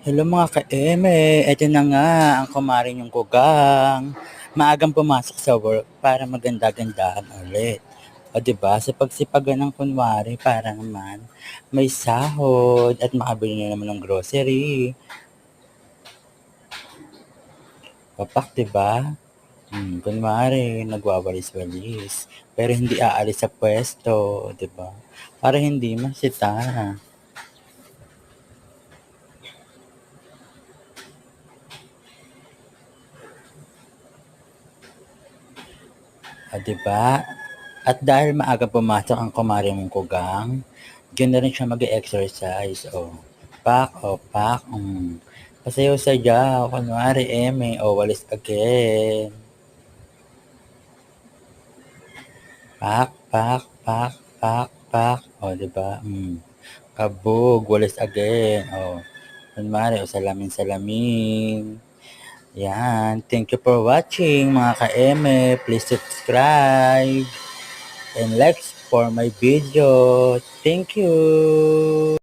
Hello mga ka-eme, eto na nga ang kumari yung kugang. Maagang pumasok sa work para maganda-gandahan ulit. O ba diba, sa pagsipagan ng kunwari para naman may sahod at makabili na naman ng grocery. Papak, diba? Hmm, kunwari, nagwawalis-walis. Pero hindi aalis sa pwesto, diba? Para hindi masita. O, di ba? At dahil maaga pumasok ang kumari mong kugang, diyan na rin siya mag-exercise. O, pak, o, pak, um. Pasayaw sayaw, kunwari, eme, o, walis again. Pak, pak, pak, pak, pak. O, di ba? Mm. Kabog, walis again. O, kunwari, o, salamin, salamin. Yan. Thank you for watching mga ka-eme. Please subscribe and like for my video. Thank you.